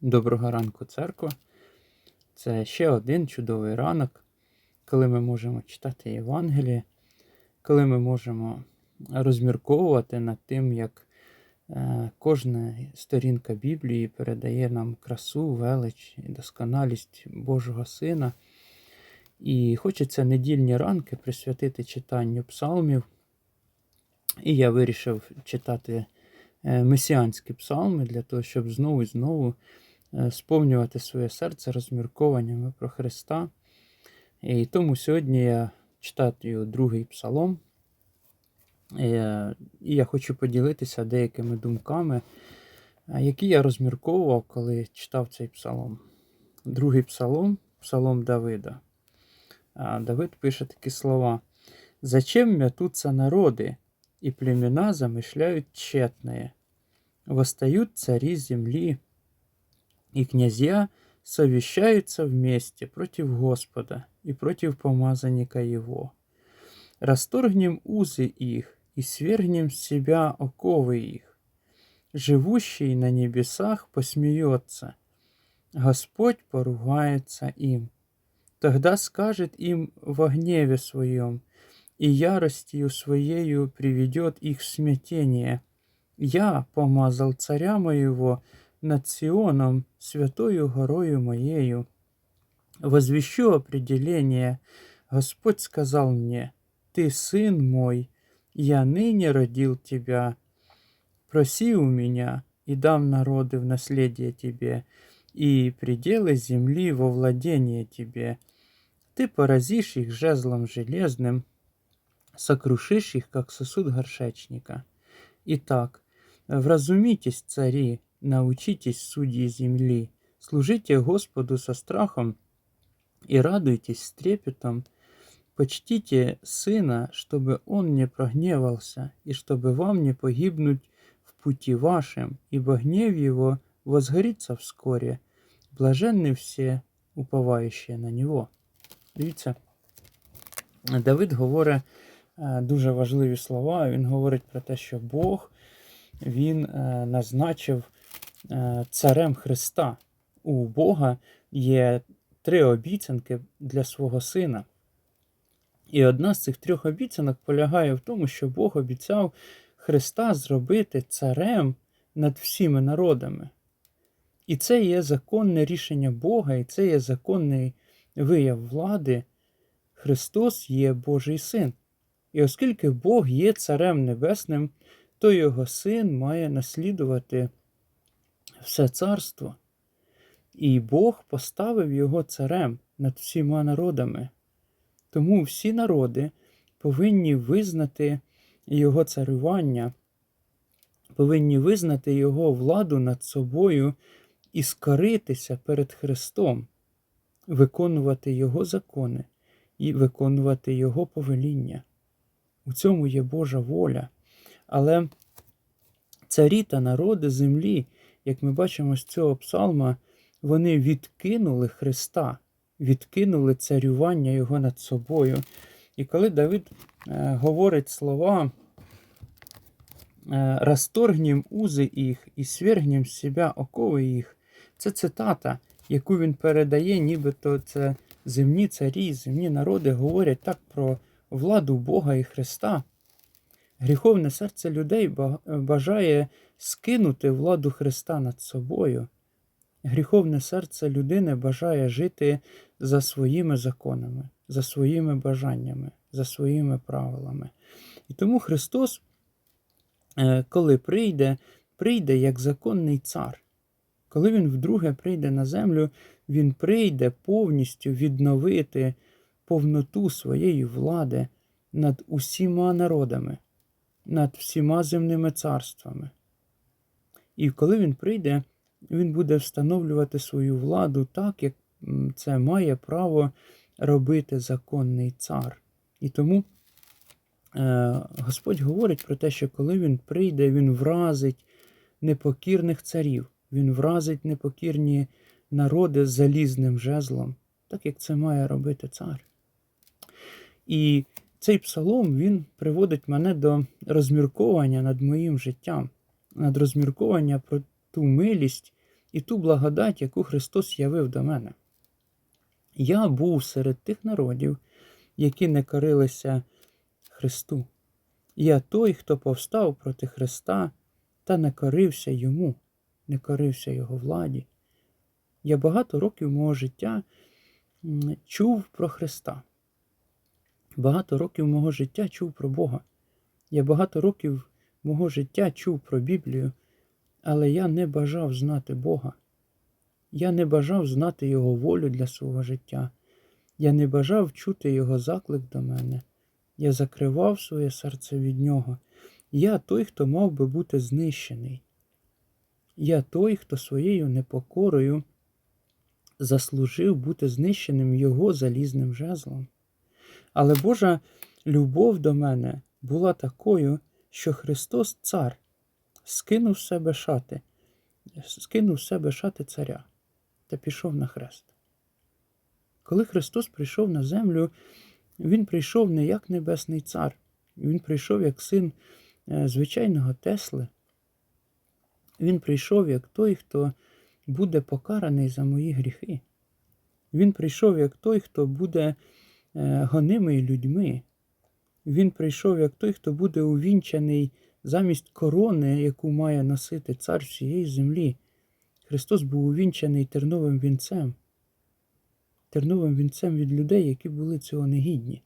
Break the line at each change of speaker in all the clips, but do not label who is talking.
Доброго ранку, церква. Це ще один чудовий ранок, коли ми можемо читати Євангеліє, коли ми можемо розмірковувати над тим, як е, кожна сторінка Біблії передає нам красу, велич і досконалість Божого Сина. І хочеться недільні ранки присвятити читанню псалмів. І я вирішив читати е, месіанські псалми для того, щоб знову і знову сповнювати своє серце розміркованнями про Христа. І тому сьогодні я читаю другий псалом. Е, І я хочу поділитися деякими думками, е, які я розмірковував, коли читав цей псалом. Другий псалом псалом Давида. Давид пише такі слова: Зачем мятутся народи, и племена замышляют тщетное? Восстают цари земли, и князья совещаются вместе против Господа и против помазанника Его. Расторгнем узы их и свергнем с себя оковы их. Живущий на небесах посмеется, Господь поругается им. Тогда скажет им во гневе своем, и яростью своею приведет их в смятение. Я помазал царя моего над Сионом, святою горою моею. Возвещу определение. Господь сказал мне, Ты сын мой, я ныне родил тебя. Проси у меня, и дам народы в наследие тебе, и пределы земли во владение тебе. Ты поразишь их жезлом железным, сокрушишь их, как сосуд горшечника. Итак, вразумитесь, цари, научитесь, судьи земли, служите Господу со страхом и радуйтесь с трепетом, почтите Сына, чтобы Он не прогневался, и чтобы вам не погибнуть в пути вашем, ибо гнев Его возгорится вскоре. Блаженны все, уповаючі на Нього. Дивіться, Давид говорить е, дуже важливі слова. Він говорить про те, що Бог він е, назначив е, царем Христа. У Бога є три обіцянки для свого сина. І одна з цих трьох обіцянок полягає в тому, що Бог обіцяв Христа зробити царем над всіми народами. І це є законне рішення Бога, і це є законний вияв влади. Христос є Божий син. І оскільки Бог є Царем Небесним, то його син має наслідувати все царство. І Бог поставив його царем над всіма народами. Тому всі народи повинні визнати його царювання, повинні визнати його владу над собою і скоритися перед Христом, виконувати Його закони і виконувати Його повеління. У цьому є Божа воля. Але царі та народи землі, як ми бачимо з цього псалма, вони відкинули Христа, відкинули царювання Його над собою. І коли Давид е, говорить слова е, «Расторгнем узи їх і свергнем з себе окови їх, це цитата, яку він передає, нібито це земні царі, земні народи говорять так про владу Бога і Христа. Гріховне серце людей бажає скинути владу Христа над собою. Гріховне серце людини бажає жити за своїми законами, за своїми бажаннями, за своїми правилами. І тому Христос, е, коли прийде, прийде як законний цар. Коли Він вдруге прийде на землю, Він прийде повністю відновити повноту своєї влади над усіма народами, над всіма земними царствами. І коли він прийде, він буде встановлювати свою владу так, як це має право робити законний цар. І тому е, Господь говорить про те, що коли він прийде, він вразить непокірних царів, він вразить непокірні народи залізним жезлом, так як це має робити цар. І цей псалом він приводить мене до розмірковання над моїм життям, над розмірковання про ту милість і ту благодать, яку Христос явив до мене. Я був серед тих народів, які не корилися Христу. Я той, хто повстав проти Христа та не корився йому, не корився його владі. Я багато років мого життя чув про Христа. Багато років мого життя чув про Бога. Я багато років мого життя чув про Біблію, але я не бажав знати Бога. Я не бажав знати Його волю для свого життя. Я не бажав чути Його заклик до мене. Я закривав своє серце від Нього. Я той, хто мав би бути знищений. Я той, хто своєю непокорою заслужив бути знищеним Його залізним жезлом. Але Божа любов до мене була такою, що Христос Цар скинув себе шати, скинув себе шати царя та пішов на хрест. Коли Христос прийшов на землю, Він прийшов не як небесний цар, Він прийшов як син е, звичайного Тесли. Він прийшов як той, хто буде покараний за мої гріхи. Він прийшов як той, хто буде гонимий людьми. Він прийшов як той, хто буде увінчаний замість корони, яку має носити цар всієї землі. Христос був увінчаний терновим вінцем, терновим вінцем від людей, які були цього негідні,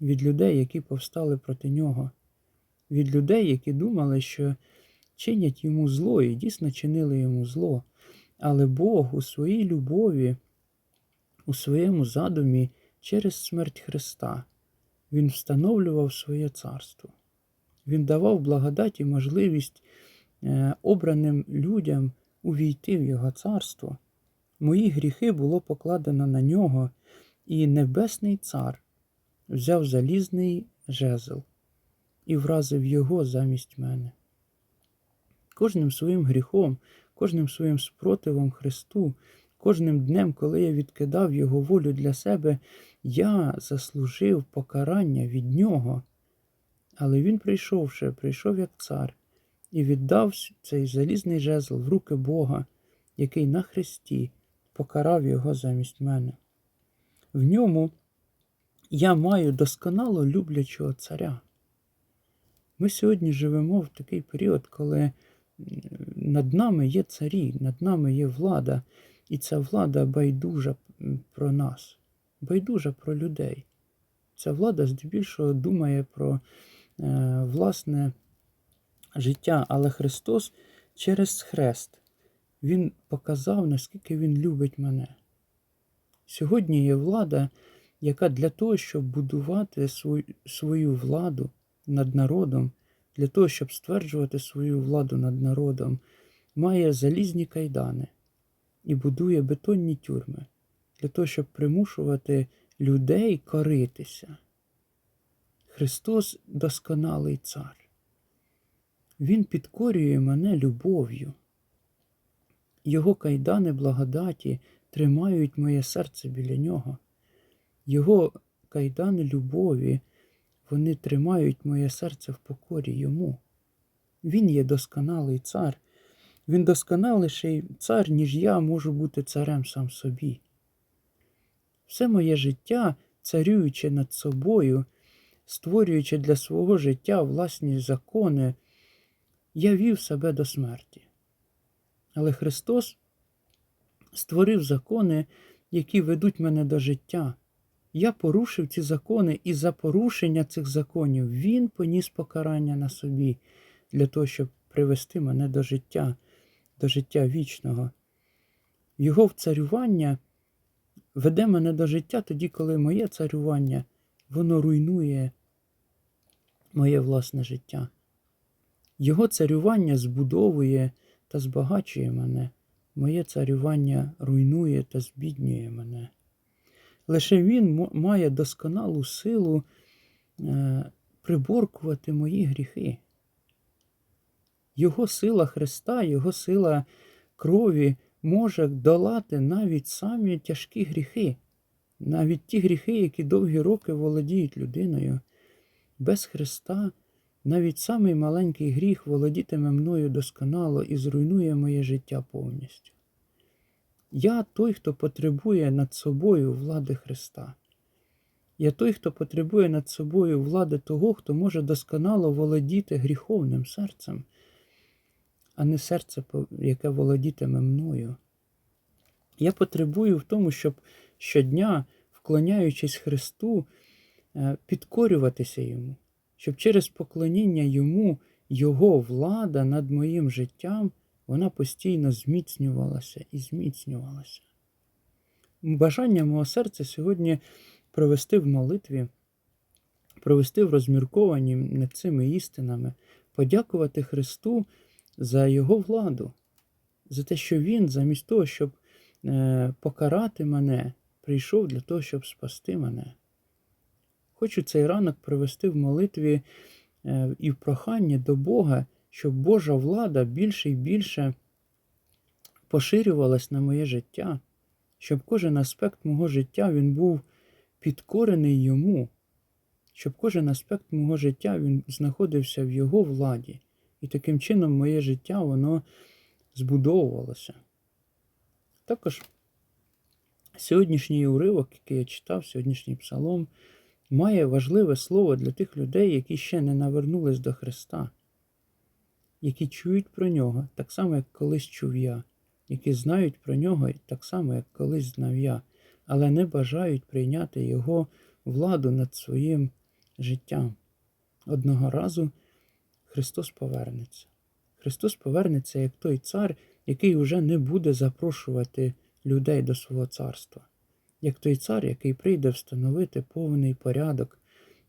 від людей, які повстали проти нього, від людей, які думали, що чинять йому зло і дійсно чинили йому зло. Але Бог у своїй любові, у своєму задумі через смерть Христа, Він встановлював своє царство. Він давав благодать і можливість е, обраним людям увійти в Його царство. Мої гріхи було покладено на нього, і Небесний Цар взяв залізний жезл і вразив його замість мене. Кожним своїм гріхом, кожним своїм спротивом Христу, кожним днем, коли я відкидав Його волю для себе, я заслужив покарання від Нього. Але Він прийшовши, прийшов як цар і віддав цей залізний жезл в руки Бога, який на Христі покарав його замість мене. В ньому я маю досконало люблячого царя. Ми сьогодні живемо в такий період, коли над нами є царі, над нами є влада, і ця влада байдужа про нас, байдужа про людей. Ця влада здебільшого думає про е, власне життя, але Христос через хрест Він показав, наскільки Він любить мене. Сьогодні є влада, яка для того, щоб будувати свою, свою владу над народом, для того, щоб стверджувати свою владу над народом, має залізні кайдани і будує бетонні тюрми для того, щоб примушувати людей коритися. Христос досконалий цар. Він підкорює мене любов'ю. Його кайдани благодаті тримають моє серце біля нього. Його кайдани любові, вони тримають моє серце в покорі йому. Він є досконалий цар. Він досконаліший цар, ніж я можу бути царем сам собі. Все моє життя, царюючи над собою, створюючи для свого життя власні закони, я вів себе до смерті. Але Христос створив закони, які ведуть мене до життя. Я порушив ці закони, і за порушення цих законів Він поніс покарання на собі для того, щоб привести мене до життя, до життя вічного. Його вцарювання веде мене до життя тоді, коли моє царювання воно руйнує моє власне життя. Його царювання збудовує та збагачує мене, моє царювання руйнує та збіднює мене. Лише Він має досконалу силу е, приборкувати мої гріхи. Його сила Христа, Його сила крові може долати навіть самі тяжкі гріхи, навіть ті гріхи, які довгі роки володіють людиною. Без Христа навіть самий маленький гріх володітиме мною досконало і зруйнує моє життя повністю. Я той, хто потребує над собою влади Христа. Я той, хто потребує над собою влади того, хто може досконало володіти гріховним серцем, а не серце, яке володітиме мною. Я потребую в тому, щоб щодня, вклоняючись Христу, е, підкорюватися Йому, щоб через поклоніння Йому Його влада над моїм життям вона постійно зміцнювалася і зміцнювалася. Бажання мого серця сьогодні провести в молитві, провести в розміркованні над цими істинами, подякувати Христу за Його владу, за те, що Він, замість того, щоб е, покарати мене, прийшов для того, щоб спасти мене. Хочу цей ранок провести в молитві е, і в проханні до Бога, щоб Божа влада більше і більше поширювалась на моє життя, щоб кожен аспект мого життя він був підкорений йому, щоб кожен аспект мого життя він знаходився в його владі, і таким чином моє життя воно збудовувалося. Також сьогоднішній уривок, який я читав, сьогоднішній псалом, має важливе слово для тих людей, які ще не навернулись до Христа, які чують про нього, так само, як колись чув я, які знають про нього так само, як колись знав я, але не бажають прийняти його владу над своїм життям. Одного разу Христос повернеться. Христос повернеться як той цар, який уже не буде запрошувати людей до свого царства, як той цар, який прийде встановити повний порядок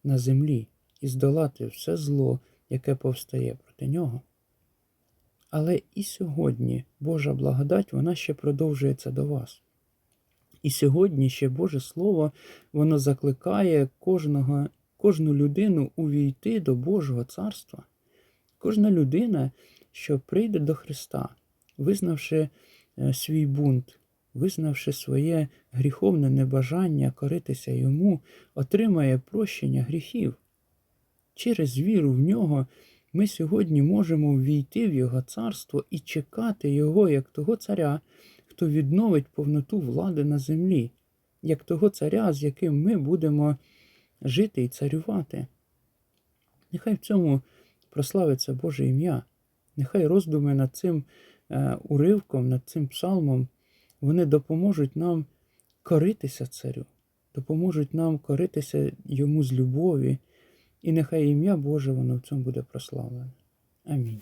на землі і здолати все зло, яке повстає проти нього. Але і сьогодні Божа благодать, вона ще продовжується до вас. І сьогодні ще Боже Слово, воно закликає кожного, кожну людину увійти до Божого царства. Кожна людина, що прийде до Христа, визнавши е, свій бунт, визнавши своє гріховне небажання коритися йому, отримає прощення гріхів. Через віру в нього ми сьогодні можемо ввійти в Його царство і чекати Його як того царя, хто відновить повноту влади на землі, як того царя, з яким ми будемо жити і царювати. Нехай в цьому прославиться Боже ім'я, нехай роздуми над цим е, уривком, над цим псалмом, вони допоможуть нам коритися царю, допоможуть нам коритися йому з любові, і нехай ім'я Боже воно в цьому буде прославлене. Амінь.